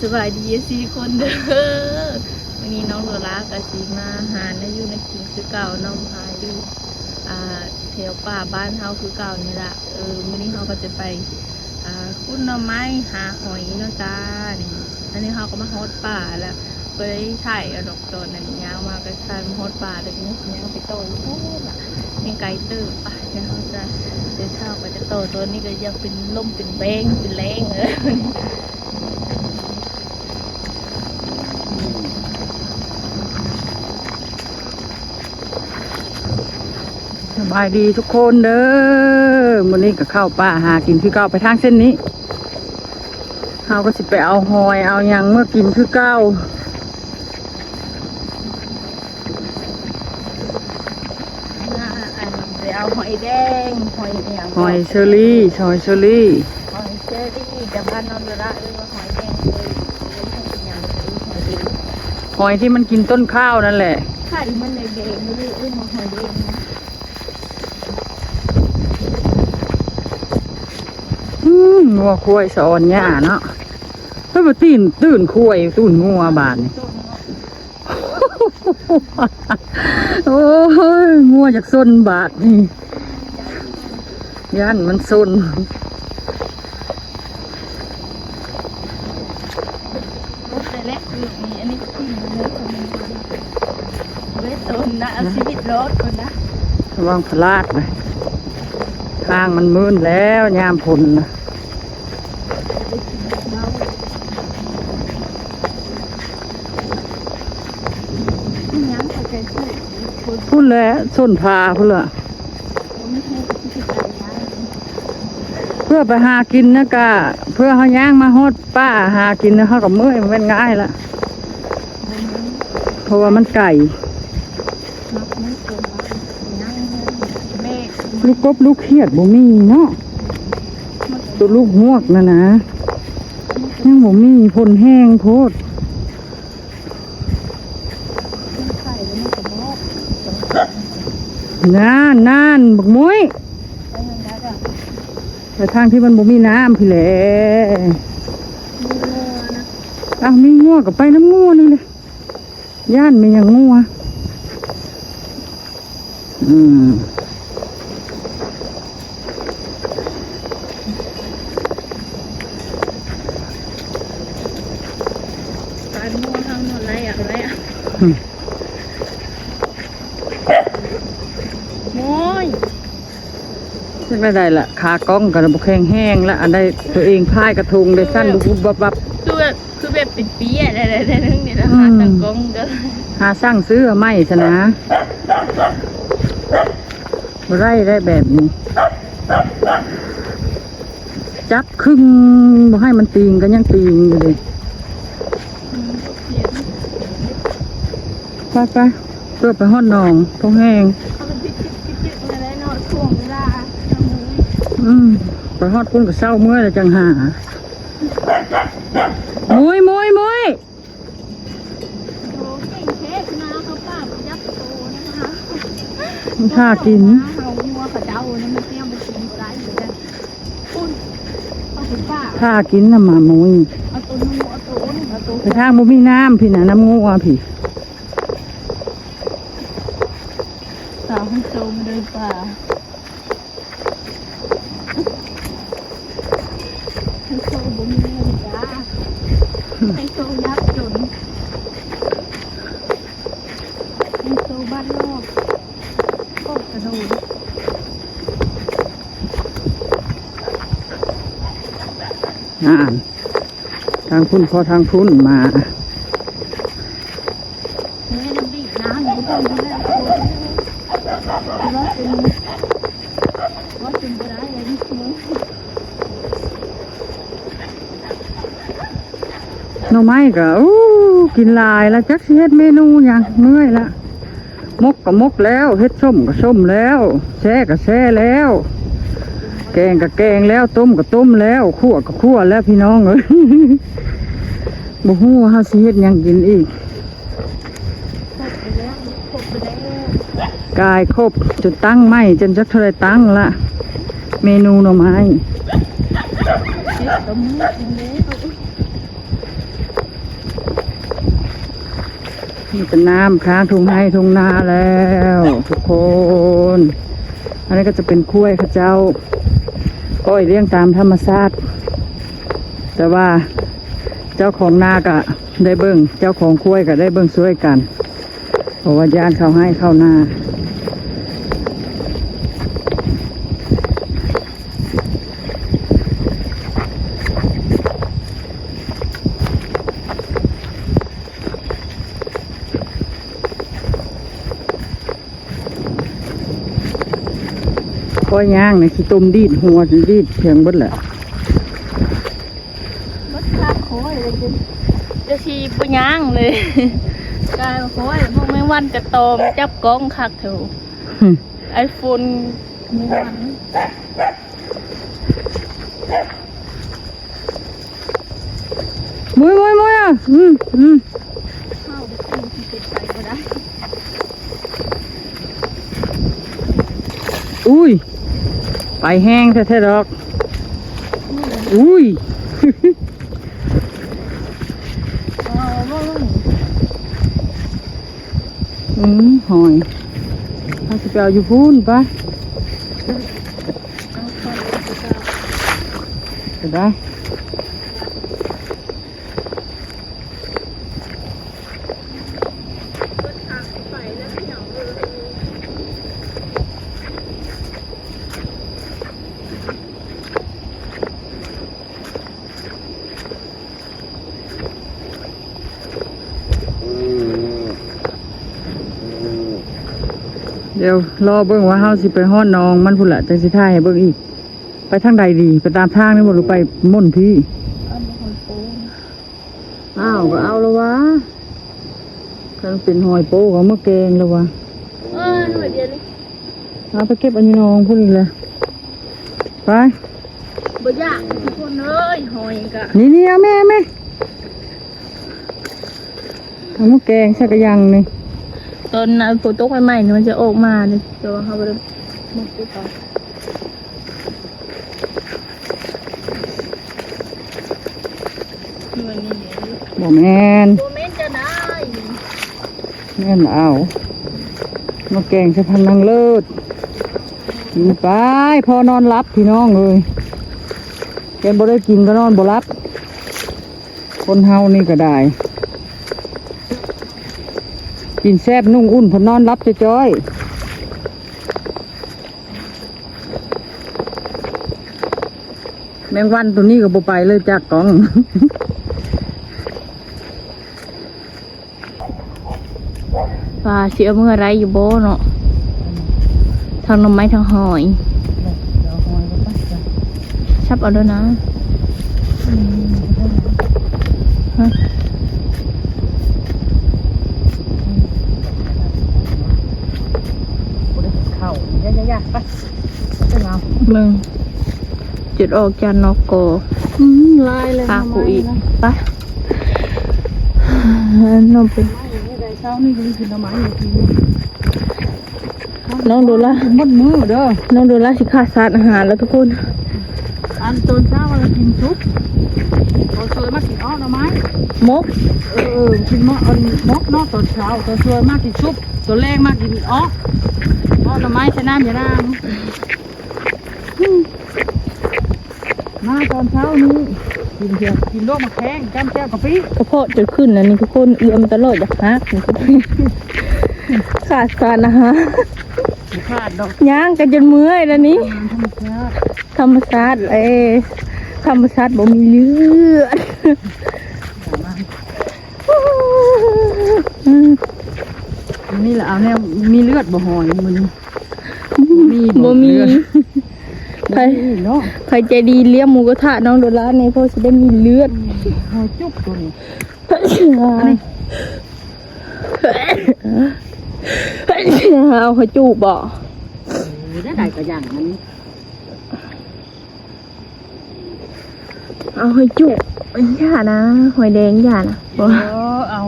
สบายดีสี่คนเด้อวันนี้น้องโดรากะสีมาหาในอยู่ในกินคือเก่าน้องพายอยู่แถวป่าบ้านเฮาคือเก่านี่ละเออวันนี้เขาก็จะไปคุ้นน่อไม้หาหอยนาะจ้านี่อันนี้เขาก็มาฮอดป่าแล้วไปถ่ายดอกตอนนั้นยาวมากก็ใส่มาฮอดป่าเด็กนี้ยาวไปโตอยู่โอ้ล่ะยังไกลเติบป่ะเดี๋ยวเขาจะเดินทาไปจะโตตัวนี้ก็ยังเป็นล่มเป็นแบงเป็นแรงเออ บายดีทุกคนเด้อมื้อนี้ก็เข้าป่าหากินคือเก่าไปทางเส้นนี้เฮาก็สิไปเอาหอยเอาหยังเมื่อกินคือเก่าอ่าอันเดี๋ยวหอยแดง หอยเหนียวหอยเชอรี่หอยเชอรี่หอยเชอรี่กับบ้านนอนระเรียกว่าหอยแดงเลยเรียกหอยเหนียวหอยแดงหอยที่มันกินต้นข้าวนั่นแหละไข่มันเลยแดงไม่ได้เรียกว่าหอยแดงนะ อืม งัวควายสอนหญ้าเนาะเฮ้ยมาตื่นตื่นควายตื่นงัวบาดนี่ต้นเนาะโอ้ยงัวจากซนบาดนี่ย่านมันซนรถแต่แรกคือมีอันนี้ขึ้นเลยคนนึงคนนะเวทต้นนะเอาชีวิตรถคนนะระวังพลาดนะทางมันมืนแล้วยามผลนะ เมาย้ำเขาใจสู้ คนพูดแล้วส้นพาพูดละไม่ให้ที่ใจนะเพื่อไปหากินนะกะเพื่อเขาย่างมาฮดป้าหากินนะเขากับเมื่อยมันเป็นง่ายละเพราะว่ามันไก่ลูกกบลูกเขียดบ่มีเนาะตัวลูกหวกนะนะยังบ่มีพลแห้งโพด ไข่แล้วมันจะบอก นานนานบักมุ้ยไปยังไงอ่ทางที่มันบ่มีน้ำพี่แหละมีงัวนะอ้าวมีงัวกับไปน้ำงัวนี่เลยย่านมีอย่างงัวอืมการงัวทางหมดไรอะไรอะ อืม โม้ย ซึ่ง ได้ได้ละขากล้องกับบุแข็งแห้งแล้วอันได้ตัวเองพายกระทงได้สั้นบุบบุบบับบับคือแบบคือแบบเป็นปีอะไรอะไรนึงเนี่ยนะคะต่างกงเด้อหาสร้างซื้อไม่ชนะบ่ได้ได้แบบนี้ จับครึ่งบ่ให้มันตีงก็ยังตีงอยู่เลยไปไปเพื่อไปห้อนหนองท้องแห้ง ออืมไปฮอดพุ่นกับเศร้าเมื่อยแล้วจังหามุยมุยมุยโตเก่งเค้กนะเขาป้ายับโตนะคะมันค่ากิน เขางัวเขาเจ้าเนี่ยมันเตี้ยมไปกินก็ได้อยู่แต่คุณเขาคุณป้าค่ากินน่ะมามุยเอาตัวนู้นเอาตัวนู้นเอาตัวไปทางบ่มีน้ำพี่น่ะน้ำงูอะพี่ สาวให้โตมาเดินป่า ให้โตบ่มีเงินจ้าให้โตยับจนให้โตบ้านนอกก็กระโดดอ่านทางพุ่นพอทางพุ่นมาแม่น้ำบีบน้ำอยู่ตรงนี้แหละว่าเป็นว่าเป็นไปได้เลยนี่คือ หน่อไม้ก็อู้กินลายแล้วจักสิเฮ็ดเมนูยังเมื่อยละมกก็มกแล้วเฮ็ดส้มก็ส้มแล้วแช่ก็แช่แล้ว แกงก็แกงแล้วต้มก็ต้มแล้วคั่วก็คั่วแล้วพี่น้องเอ้ยบ่ฮู้ว่าเฮาสิเฮ็ดหยังกินอีกกายครบจนตั้งไม่จนจักเท่าไรตั้งละเมนูหน่อไม้ เช็ดกับมือกินแล้ว นี่เป็นน้ำค้างทุ่งให้ทุ่งนาแล้ว ทุกคน อันนี้ก็จะเป็นกล้วยข้าเจ้า ก้อยเลี้ยงตามธรรมชาติ แต่ว่าเจ้าของนาก็ได้เบิ้งเจ้าของกล้วยก็ได้เบิ้งช่วยกันเพราะว่าญาติเขาให้เข้านา ก้อยย่างในขี้ต้มดีดหัวดีดเพียงเบดแหละรสชาติโค้ยเลยจนจะชีปุย่างเลยกลายมาโค้ยพวกแมงวันกระตอมจับกล้องคักเถอะไอโฟนแมงวันมุ้ยมุ้ยมุ้ยอะอืมอืมเข้าไปกินที่เป็นไปก็ได้อุ้ย ไปแห้งแท้ๆดอก อุ้ยอืมหอยเอาสิไปเอาอยู่พูนปะไปก็ได้ จะได้ รสชาติไปแล้วพี่น้องเออ เดี๋ยวรอเบิ่งว่าเฮาสิไปฮ้อนน้องมันพุ่นละจังสิท่ายให้เบิ่งอีก ไปทางใดดี ไปตามทางนี่บ่หรือไปม่นพี่เอามาหอยปูอ้าวก็เอาแล้ววะคันเป็นหอยโป้ก็มาแกงแล้ววะเออหน่วยเดียวเลยเอาไปเก็บอันนี้น้องพุ่นอีกเลยไปบ่ยากทุกคนเอ้ยหอยกะนี่นี่เอาแม่แม่เอามาแกงสักอย่างหนี่ง ตอนนั้นฝนตกใหม่ๆเนี่ยมันจะออกมาเลยแต่ว่าเขาบ่ได้มุดไปก่อนมันนี่เนี่ยบ่แม่นโมเมนต์จะได้แม่นเอามาแกงสะพันนางเลิศกินไปพอนอนรับพี่น้องเลยแกบ่ได้กินก็นอนบ่รับ คนเฮานี่ก็ได้ กินแซบนุ่งอุ่นพอนอนรับจะจ้อยแมงวันตัวนี้ก็บ่ไปเลยจากกล่องว่าเสียเมื่อไรอยู่โบเนาะทางหนมไม้ทางหอยชับเอาด้วยนะฮะ เข้ายากๆไปไปเอามึงจุดออกจานนอกโกอืมลายเลยพากูอีกไปน้องเป็นเช้านี่ก็กินน้ำมันอยู่ทีน้องดูละหมดมือเด้อน้องดูละสิขาดสารอาหารแล้วทุกคน อันตอนเช้าเรากินซุปเราช่วยมากินอ้อหน่อไม้มกเออเออกินมะอันมกเนอกตอนเช้าตอนช่วยมากินซุปตัวแรกมากินอ้อ อ้อหน่อไม้ใช้น้ำอย่าด่างอืมมาตอนเช้านี้กินเถอะกินโลกมะแข้งจ้ำแก้วกะปิกระเพาะจะขึ้นนะนี่ทุกคนเอื้อมตลอดอยากฮักนี่ทุกคนขาดสารอาหารขาดดอกย่างกันจนเมื่อยแล้วนี้ธรรมชาติธรรมชาติเอ้ยธรรมชาติบ่มีเลือดอันนี้แหละเอาแนวมีเลือดบ่หอยมัน มีบ่มีเลือดใครบ่มีเนาะใครใจดีเลี้ยงหมูกระทะน้องโดราในเพราะจะได้มีเลือดหอยจุกตัวนี้เอาเขาจูบบ่ได้ได้กระย่างมันเอาให้จูบอย่านะหอยแดงอย่านะบ่เออเอา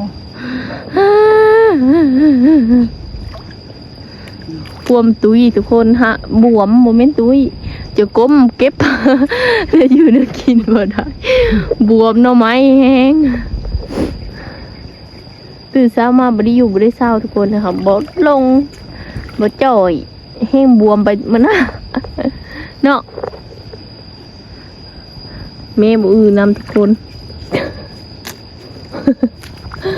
บวมตุยทุกคนฮะบวมโมเมนต์ตุยจะก้มเก็บแล้วอยู่นึกกินบ่ได้บวมหน่อไม้แห้งตื่นเช้ามาบ่ได้อยู่บ่ได้เศร้าทุกคนนะคะบ่ลงบ่จ่อยแห้งบวมไปมันนะเนาะแม่บ่อื่นนำทุกคน เฮ้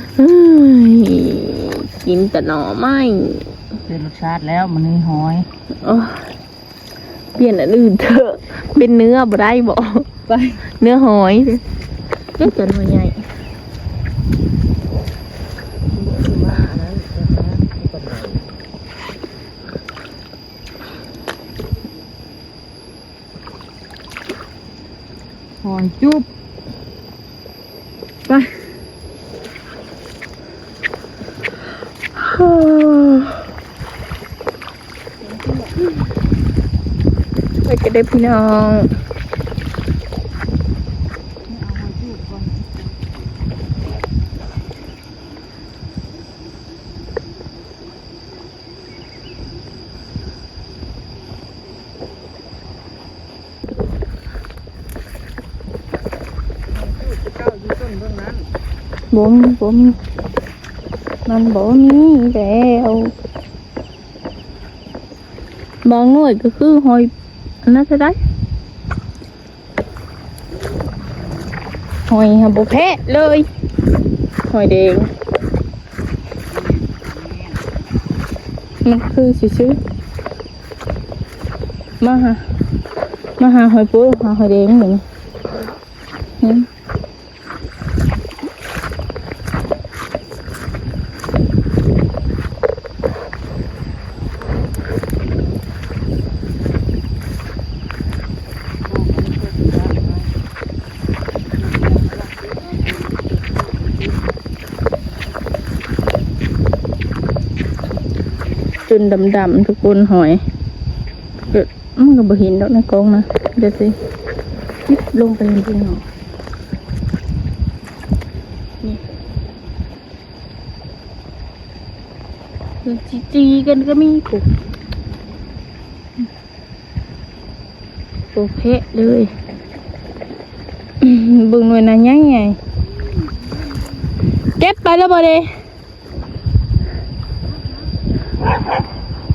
ย กินแต่หน่อไม้เป็นรสชาติแล้วมันนี่หอยโอ้ยเปลี่ยนอันอื่นเถอะ เป็นเนื้อบ่ได้บ่ไปเนื้อหอยเจ๊จะหน่อยใหญ่หอยจุ๊บไป ไปกัน เด้อพี่น้องเจ้าอยู่ต้นเบื้องนั้นบ่มีบ่มีมันบ่มีแล้วบางหน่วยก็คือหอยอั น่าจะได้หอยฮะบุเพะเลยหอยแดงมันคือชื่อมาหามาหาหอยปูหาหอยแดงหนึ่งอืม จนดำๆทุกคนหอยเกิดมันก็บ่เห็นดอกในกองนะเดี๋ยวสิยิบลงไปจริงๆเนาะนี่เรื่องจีๆกันก็มีกูโอเคเลยอื้อหือเบิ่งหน่วยนะยังไงเก็บไปแล้วบ่เด้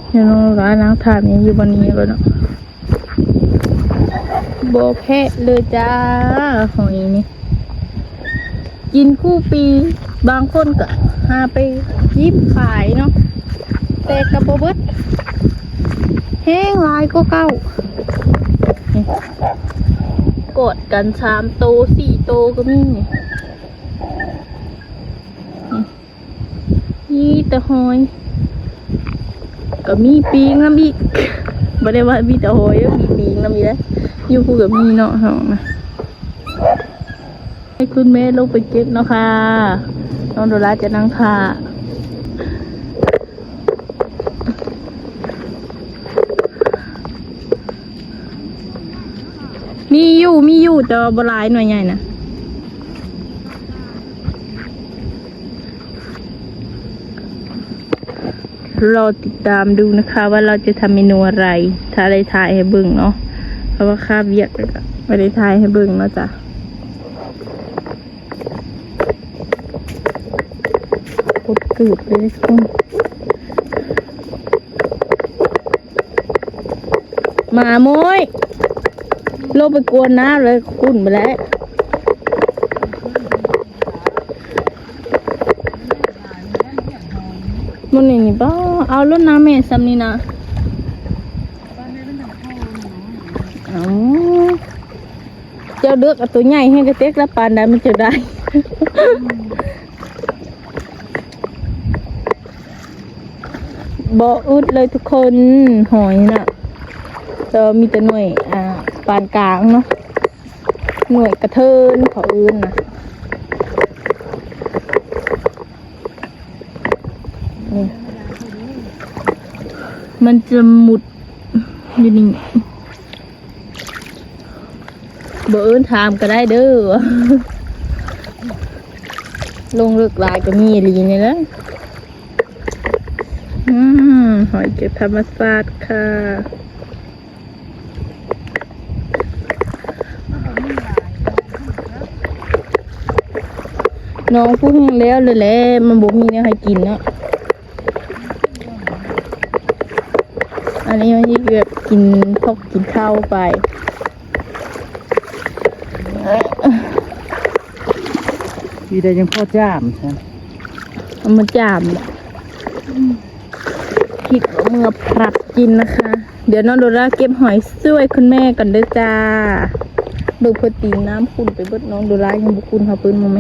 เดี๋ยวน้องร้านล้างถามยังอยู่บนนี้ก่อนเนาะโบแพะเลยจ้าหอยนี่กินคู่ปีบางคนก็หาไปยิบขายเนาะแต่กระโบเบิดแห้งลายก็เก้ากดกันสามโตสี่โตก็มีนี่นี่นี่แต่หอย ก็มีปีงน้ำอีกบ่ได้ว่ามีแต่หอยเด้อมีปีงน้ำอีกแล้วอยู่คู่กับมีเนาะน้องนะให้คุณแม่ลงไปเก็บเนาะค่ะน้องโดราจะนั่งค่ะมีอยู่มีอยู่แต่ว่าบลายหน่วยใหญ่นะ รอติดตามดูนะคะ ว่าเราจะทำเมนูอะไรถ้าได้ทายให้เบิ่งเนาะเพราะว่าค่าเบียกก็ไม่ได้ทายให้เบิ่งเนาะจ้ะกดกึดเลยทุกคนหมาโมยลงไปกวนน้าเลยคุ้นไปแล้ว มันนี่นี่ป้าเอารถน้ำแม่ซ้ำนี่นะเอาเจ้าเลือกตัวใหญ่ให้กระเตกแล้วปานได้มันจะได้บ่อึดเลยทุกคนหอยน่ะจะมีแต่หน่วยอ่าปานกลางเนาะหน่วยกระเทินเขาอื่นนะ มันจะหมุดอยู่นี่บเอิ้ถามก็ได้เด้อ ลงเลือกลายก็มีลีนี่นะอืมหอยเก็บธรรมศาสตร์ค่ะน้องพูดแล้วเลยแหละมันบ่มีเนื้อให้กินเนาะ อันนี้มันที่แบบกินพกกินข้าวไปมีได้ยังพ่อจ้ามใช่เอามาจามคิดว่าเมื่อปรับกินนะคะ เดี๋ยวน้องโดราเก็บหอยช่วยคุณแม่กันเด้อจ้าเบิกเพอตีนน้ำคุณไปเบิดน้องโดรายังบุคุณเขาปืนมาไหม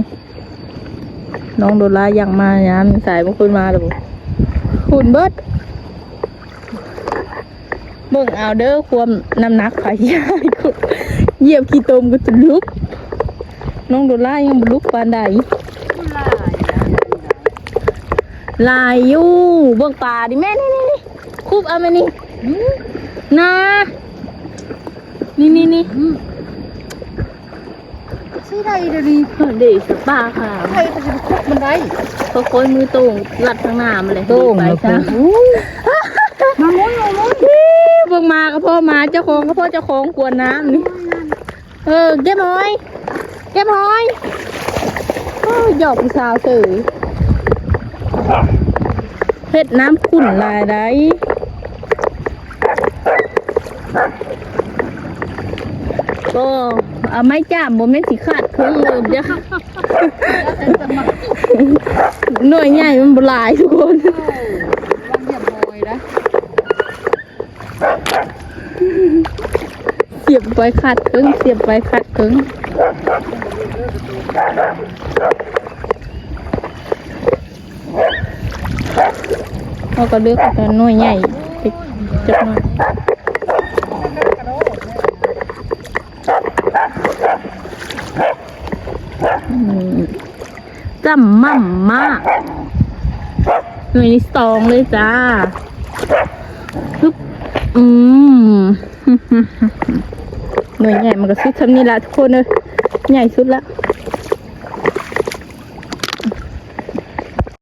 น้องโดรายังมาย้ำสายบุคุณมาหรือบุคุณเบิด เบิ่งเอาเด้อความน้ำหนักขายยายกูเหยียบขี้ตมก็จะลุก น้องโดรายังบลุกปานใดลายอยู่เบิ่งป่าดิแม่นี่นี่นี่คูบเอามานี่นานี่นี่นี่ใช่ได้เดี๋ยวนี้เด็กสป่าค่ะใช่แต่จะคุกมันได้เขาโค้ยมือโต่งลัดข้างหน้ามาเลยโต้งไปแล้วซะมาม้วนมาม้วน เบิ่งมาก็พ่อมาเจ้าของก็พ่อเจ้าของกวนน้ำนี่เออเก็บหอยเก็บหอยโอ้ยหยอกผู้สาวเสือเฮ็ดน้ำขุ่นลายได้ก็เอาไม้จ้ามบ่แม่นสิขาดเครื่องเลยเด้อหน่วยใหญ่มันบ่หลายทุกคน ลองเหยียบหอยนะ เสียบไปขัดเครื่องเสียบไปขัดเครื่องเราก็เลือกแต่หน่วยใหญ่ไปจับหน่อยจำมั่มมากหน่วยนี้สองเลยจ้าปึ๊บอืม หน่วยใหญ่มันก็สุดทำนี่ละทุกคนเลยใหญ่สุดละ